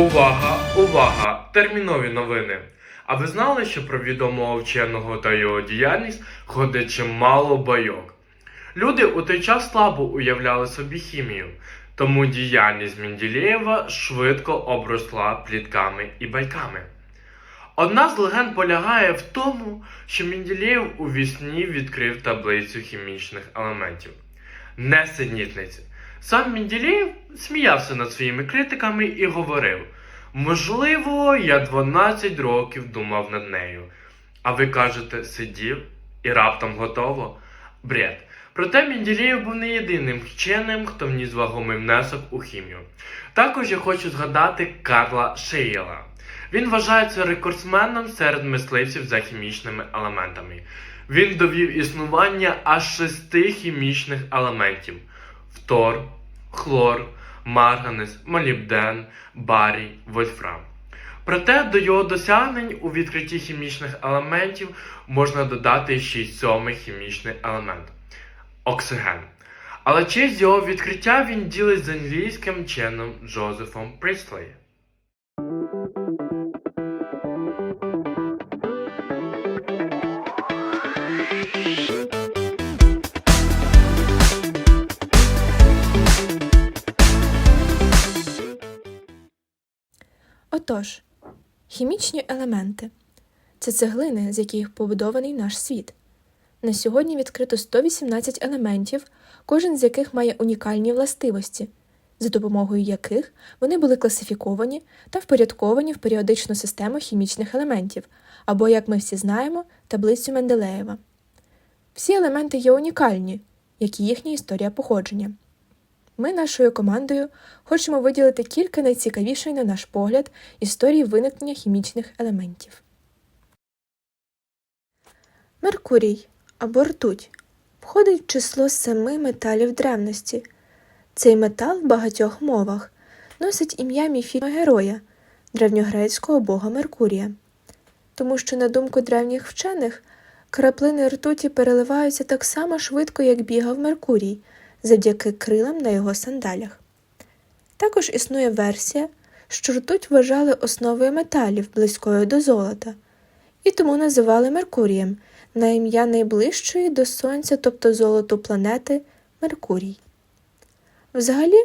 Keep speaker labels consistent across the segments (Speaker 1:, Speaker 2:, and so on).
Speaker 1: Увага, увага! Термінові новини. А ви знали, що про відомого вченого та його діяльність ходить чимало байок? Люди у той час слабо уявляли собі хімію, тому діяльність Менділєєва швидко обросла плітками і байками. Одна з легенд полягає в тому, що Менділєєв у вісні відкрив таблицю хімічних елементів. Несенітниці. Сам Менділєєв сміявся над своїми критиками і говорив: можливо, я 12 років думав над нею. А ви кажете, сидів і раптом готово? Бред. Проте Менділєєв був не єдиним вченим, хто вніс вагомий внесок у хімію. Також я хочу згадати Карла Шеєла. Він вважається рекордсменом серед мисливців за хімічними елементами. Він довів існування аж шести хімічних елементів: фтор, хлор, марганець, молібден, барій, вольфрам. Проте до його досягнень у відкритті хімічних елементів можна додати ще й сьомий хімічний елемент оксиген. Але честь його відкриття він ділить з англійським чином Джозефом Пріслей.
Speaker 2: Отож, хімічні елементи це цеглини, з яких побудований наш світ. На сьогодні відкрито 118 елементів, кожен з яких має унікальні властивості, за допомогою яких вони були класифіковані та впорядковані в періодичну систему хімічних елементів, або, як ми всі знаємо, таблицю Менделеєва. Всі елементи є унікальні, як і їхня історія походження. Ми нашою командою хочемо виділити кілька найцікавіших, на наш погляд, історій виникнення хімічних елементів. Меркурій або ртуть входить в число семи металів древності. Цей метал в багатьох мовах носить ім'я міфічного героя, древньогрецького бога Меркурія. Тому що, на думку древніх вчених, краплини ртуті переливаються так само швидко, як бігав Меркурій, завдяки крилам на його сандалях. Також існує версія, що ртуть вважали основою металів, близькою до золота, і тому називали Меркурієм на ім'я найближчої до Сонця, тобто золоту планети Меркурій. Взагалі,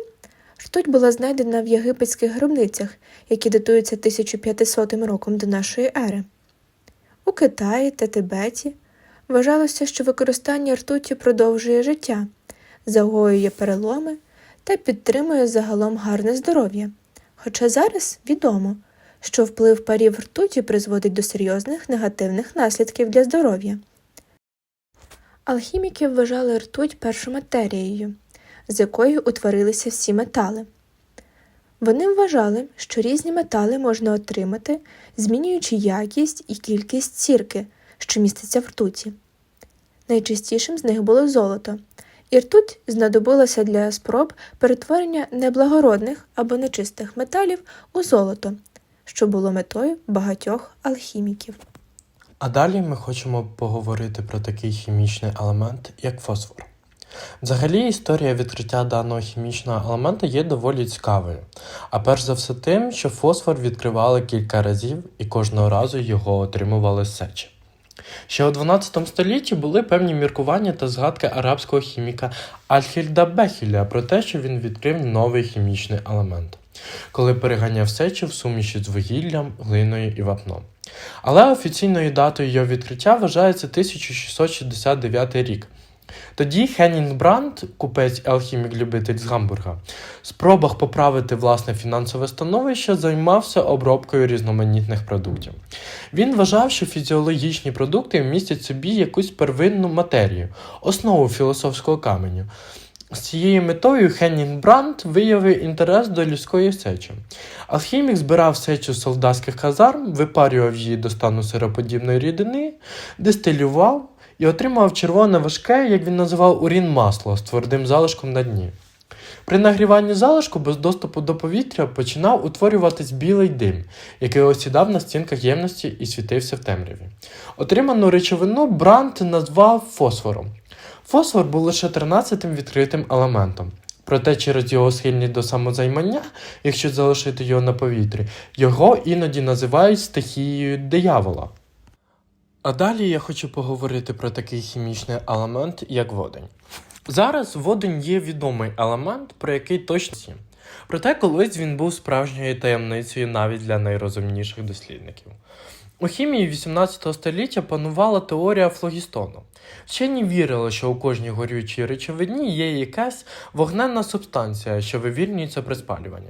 Speaker 2: ртуть була знайдена в єгипетських гробницях, які датуються 1500 роком до нашої ери. У Китаї та Тибеті вважалося, що використання ртуті продовжує життя, загоює переломи та підтримує загалом гарне здоров'я. Хоча зараз відомо, що вплив парів ртуті призводить до серйозних негативних наслідків для здоров'я. Алхіміки вважали ртуть першоматерією, з якої утворилися всі метали. Вони вважали, що різні метали можна отримати, змінюючи якість і кількість сірки, що міститься в ртуті. Найчастішим з них було золото, і ртуть знадобилася для спроб перетворення неблагородних або нечистих металів у золото, що було метою багатьох алхіміків.
Speaker 3: А далі ми хочемо поговорити про такий хімічний елемент, як фосфор. Взагалі, історія відкриття даного хімічного елемента є доволі цікавою, а перш за все тим, що фосфор відкривали кілька разів і кожного разу його отримували сечі. Ще у 12 столітті були певні міркування та згадки арабського хіміка Альхільда Бехіля про те, що він відкрив новий хімічний елемент, коли переганяв сечі в суміші з вугіллям, глиною і вапном. Але офіційною датою його відкриття вважається 1669 рік. Тоді Хеннінг Бранд, купець алхімік-любитель з Гамбурга, в спробах поправити власне фінансове становище займався обробкою різноманітних продуктів. Він вважав, що фізіологічні продукти містять собі якусь первинну матерію, основу філософського каменю. З цією метою Хеннінг Бранд виявив інтерес до людської сечі. Алхімік збирав сечу солдатських казарм, випарював її до стану сироподібної рідини, дистилював і отримав червоне важке, як він називав, урін масло з твердим залишком на дні. При нагріванні залишку без доступу до повітря починав утворюватись білий дим, який осідав на стінках ємності і світився в темряві. Отриману речовину Бранд назвав фосфором. Фосфор був лише 13-тим відкритим елементом. Проте через його схильність до самозаймання, якщо залишити його на повітрі, його іноді називають стихією диявола. А далі я хочу поговорити про такий хімічний елемент, як водень. Зараз водень є відомий елемент, про який точно всі. Проте колись він був справжньою таємницею навіть для найрозумніших дослідників. У хімії 18 століття панувала теорія флогістону. Вчені вірили, що у кожній горючій речовині є якась вогненна субстанція, що вивільнюється при спалюванні.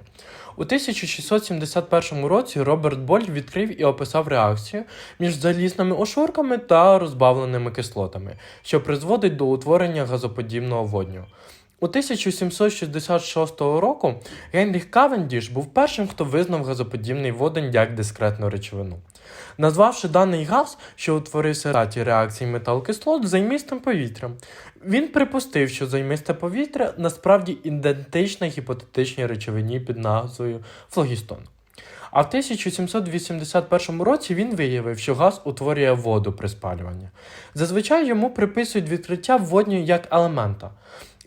Speaker 3: У 1671 році Роберт Боль відкрив і описав реакцію між залізними ошурками та розбавленими кислотами, що призводить до утворення газоподібного водню. У 1766 року Генріх Кавендіш був першим, хто визнав газоподібний водень як дискретну речовину. Назвавши даний газ, що утворився в результаті реакції метал-кислот, займистим повітрям. Він припустив, що займисте повітря насправді ідентичне гіпотетичній речовині під назвою флогістон. А в 1781 році він виявив, що газ утворює воду при спалюванні. Зазвичай йому приписують відкриття водню як елемента.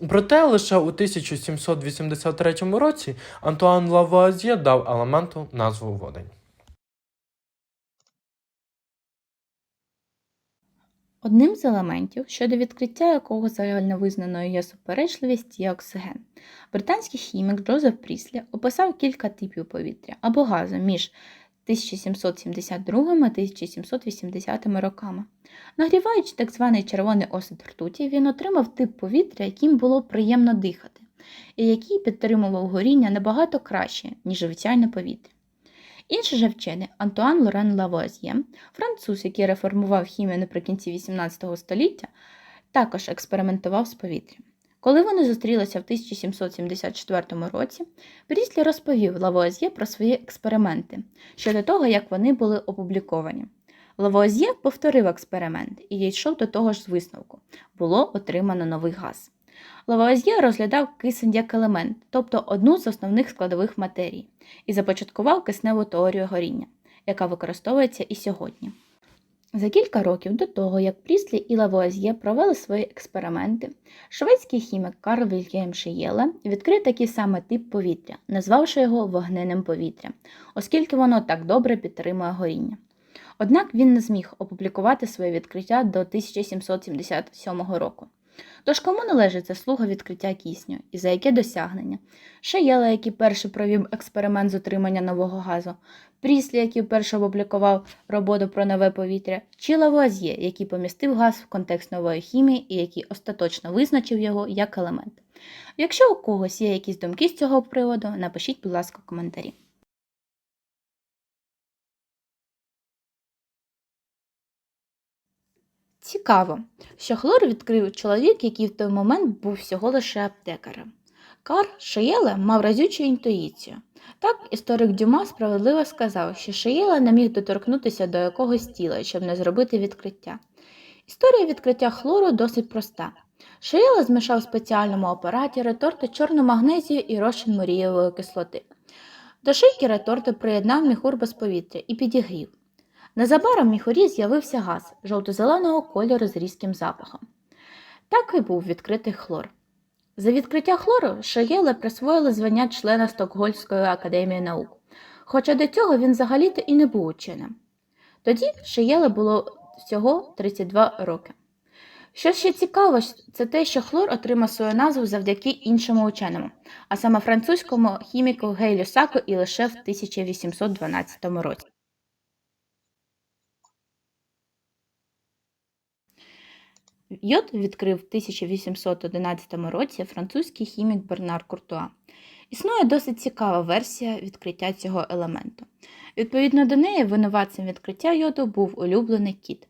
Speaker 3: Проте лише у 1783 році Антуан Лавуазьє дав елементу назву водень.
Speaker 4: Одним з елементів, щодо відкриття якого загальновизнаною є суперечливість, є оксиген. Британський хімік Джозеф Пріслі описав кілька типів повітря або газу між 1772 і 1780 роками. Нагріваючи так званий червоний осид ртуті, він отримав тип повітря, яким було приємно дихати, і який підтримував горіння набагато краще, ніж звичайне повітря. Інший же вчений Антуан Лорен Лавуазьє, француз, який реформував хімію наприкінці XVIII століття, також експериментував з повітрям. Коли вони зустрілися в 1774 році, Пріслі розповів Лавуазьє про свої експерименти щодо того, як вони були опубліковані. Лавуазьє повторив експеримент і дійшов до того ж з висновку було отримано новий газ. Лавуазьє розглядав кисень як елемент, тобто одну з основних складових матерій, і започаткував кисневу теорію горіння, яка використовується і сьогодні. За кілька років до того, як Пріслі і Лавуазьє провели свої експерименти, шведський хімік Карл Вільгельм Шиєле відкрив такий самий тип повітря, назвавши його вогненним повітрям, оскільки воно так добре підтримує горіння. Однак він не зміг опублікувати своє відкриття до 1777 року. Тож кому належить заслуга відкриття кисню і за яке досягнення? Шеєла, який перший провів експеримент з отримання нового газу, Пріслі, який вперше опублікував роботу про нове повітря, чи Лавуазьє, який помістив газ в контекст нової хімії і який остаточно визначив його як елемент. Якщо у когось є якісь думки з цього приводу, напишіть, будь ласка, в коментарі. Цікаво, що хлор відкрив чоловік, який в той момент був всього лише аптекарем. Кар Шиєле мав разючу інтуїцію. Так, історик Дюма справедливо сказав, що Шиєле не міг доторкнутися до якогось тіла, щоб не зробити відкриття. Історія відкриття хлору досить проста. Шиєле змішав в спеціальному апараті реторти чорну магнезію і розчин морієвої кислоти. До шийки реторти приєднав міхур без повітря і підігрів. Незабаром в міхурі з'явився газ жовто-зеленого кольору з різким запахом. Так і був відкритий хлор. За відкриття хлору Шаєле присвоїли звання члена Стокгольмської академії наук, хоча до цього він взагалі-то і не був ученим. Тоді Шаєле було всього 32 роки. Що ще цікаво, це те, що хлор отримав свою назву завдяки іншому ученому, а саме французькому хіміку Гейлю Саку і лише в 1812 році. Йод відкрив в 1811 році французький хімік Бернар Куртуа. Існує досить цікава версія відкриття цього елементу. Відповідно до неї, винуватцем відкриття йоду був улюблений кіт.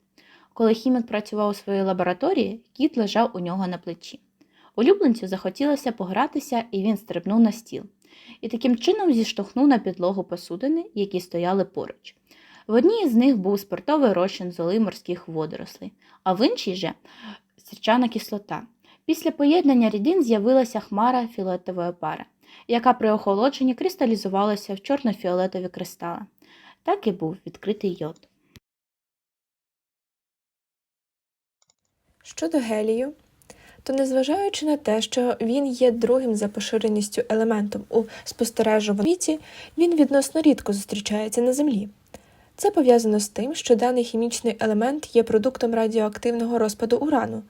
Speaker 4: Коли хімік працював у своїй лабораторії, кіт лежав у нього на плечі. Улюбленцю захотілося погратися, і він стрибнув на стіл. І таким чином зіштовхнув на підлогу посудини, які стояли поруч. В одній з них був спиртовий розчин золи морських водорослей, а в іншій же сірчана кислота. Після поєднання рідин з'явилася хмара фіолетової пари, яка при охолодженні кристалізувалася в чорно-фіолетові кристали. Так і був відкритий йод.
Speaker 2: Щодо гелію, то незважаючи на те, що він є другим за поширеністю елементом у спостережуваному світі, він відносно рідко зустрічається на Землі. Це пов'язано з тим, що даний хімічний елемент є продуктом радіоактивного розпаду урану.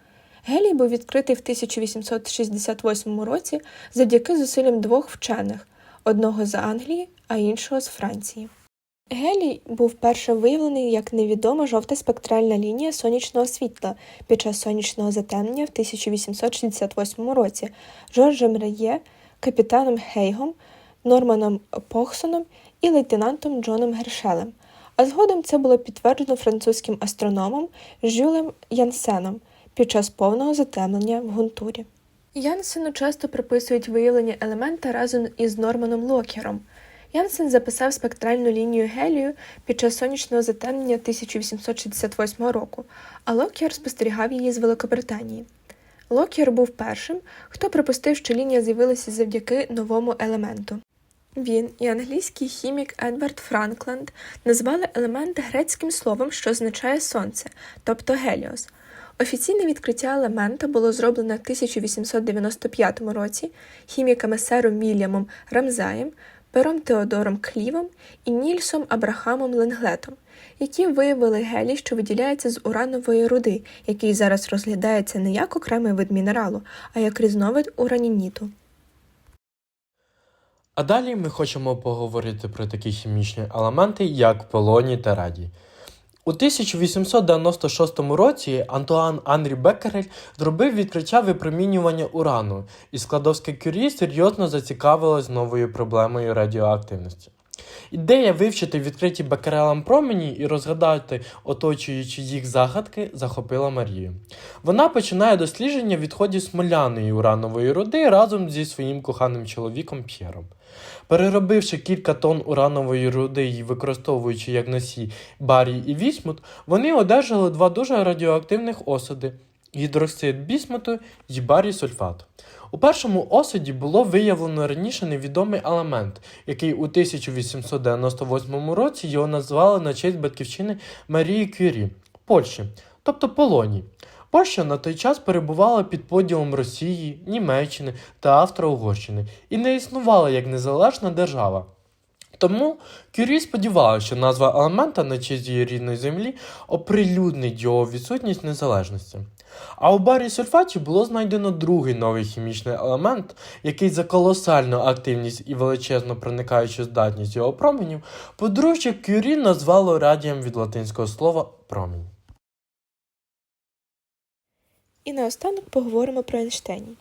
Speaker 2: Гелій був відкритий в 1868 році завдяки зусиллям двох вчених одного з Англії, а іншого з Франції. Гелій був перше виявлений як невідома жовта спектральна лінія сонячного світла під час сонячного затемнення в 1868 році Жоржем Реє, капітаном Хейгом, Норманом Похсоном і лейтенантом Джоном Гершелем. А згодом це було підтверджено французьким астрономом Жюлем Янсеном під час повного затемнення в Гунтурі. Янсену часто приписують виявлення елемента разом із Норманом Локером. Янсен записав спектральну лінію гелію під час сонячного затемнення 1868 року, а Локер спостерігав її з Великобританії. Локер був першим, хто припустив, що лінія з'явилася завдяки новому елементу. Він і англійський хімік Едвард Франкленд назвали елемент грецьким словом, що означає сонце, тобто геліос. Офіційне відкриття елемента було зроблено в 1895 році хіміками Сером Вільямом Рамзаєм, Пером Теодором Клівом і Нільсом Абрахамом Ленглетом, які виявили гелій, що виділяється з уранової руди, який зараз розглядається не як окремий вид мінералу, а як різновид уранініту.
Speaker 3: А далі ми хочемо поговорити про такі хімічні елементи, як полоній та радій. У 1896 році Антуан Анрі Беккерель зробив відкриття випромінювання урану, і складовське кюрі серйозно зацікавилось новою проблемою радіоактивності. Ідея вивчити відкриті Беккерелем промені і розгадати оточуючи їх загадки захопила Марію. Вона починає дослідження відходів смоляної уранової руди разом зі своїм коханим чоловіком П'єром. Переробивши кілька тонн уранової руди і використовуючи як носій барій і вісмут, вони одержали два дуже радіоактивних осади гідроксид бісмуту і барій сульфат. У першому осаді було виявлено раніше невідомий елемент, який у 1898 році його назвали на честь батьківщини Марії Кюрі Польщі, тобто Полоній. Польща на той час перебувала під поділом Росії, Німеччини та Австро-Угорщини і не існувала як незалежна держава. Тому Кюрі сподівалася, що назва елемента на честь рідної землі оприлюднить його відсутність незалежності. А у барі сульфаті було знайдено другий новий хімічний елемент, який за колосальну активність і величезну проникаючу здатність його променів подружжя Кюрі назвало радієм від латинського слова промінь.
Speaker 2: І наостанок поговоримо про Ейнштейнів.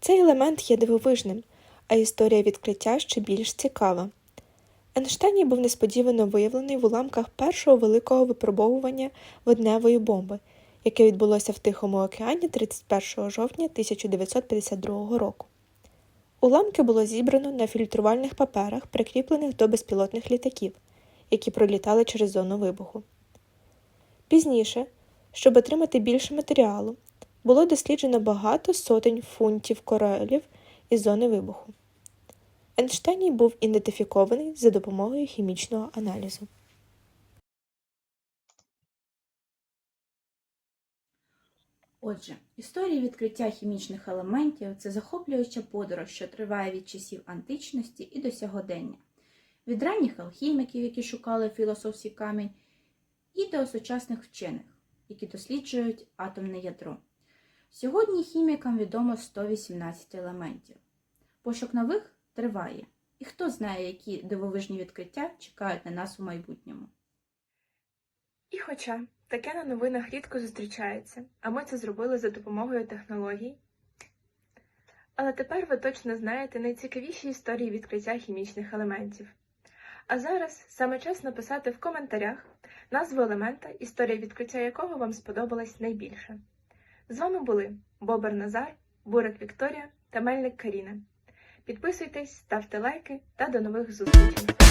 Speaker 2: Цей елемент є дивовижним, а історія відкриття ще більш цікава. Ейнштейній був несподівано виявлений в уламках першого великого випробовування водневої бомби, яке відбулося в Тихому океані 31 жовтня 1952 року. Уламки було зібрано на фільтрувальних паперах, прикріплених до безпілотних літаків, які пролітали через зону вибуху. Пізніше, щоб отримати більше матеріалу, було досліджено багато сотень фунтів коралів із зони вибуху. Ейнштейній був ідентифікований за допомогою хімічного аналізу.
Speaker 4: Отже, історія відкриття хімічних елементів це захоплююча подорож, що триває від часів античності і до сьогодення, від ранніх алхіміків, які шукали філософський камінь, і до сучасних вчених, які досліджують атомне ядро. Сьогодні хімікам відомо 118 елементів. Пошук нових триває, і хто знає, які дивовижні відкриття чекають на нас у майбутньому.
Speaker 2: І хоча таке на новинах рідко зустрічається, а ми це зробили за допомогою технологій. Але тепер ви точно знаєте найцікавіші історії відкриття хімічних елементів. А зараз саме час написати в коментарях назву елемента, історія відкриття якого вам сподобалась найбільше. З вами були Бобер Назар, Бурик Вікторія та Мельник Каріна. Підписуйтесь, ставте лайки та до нових зустрічей!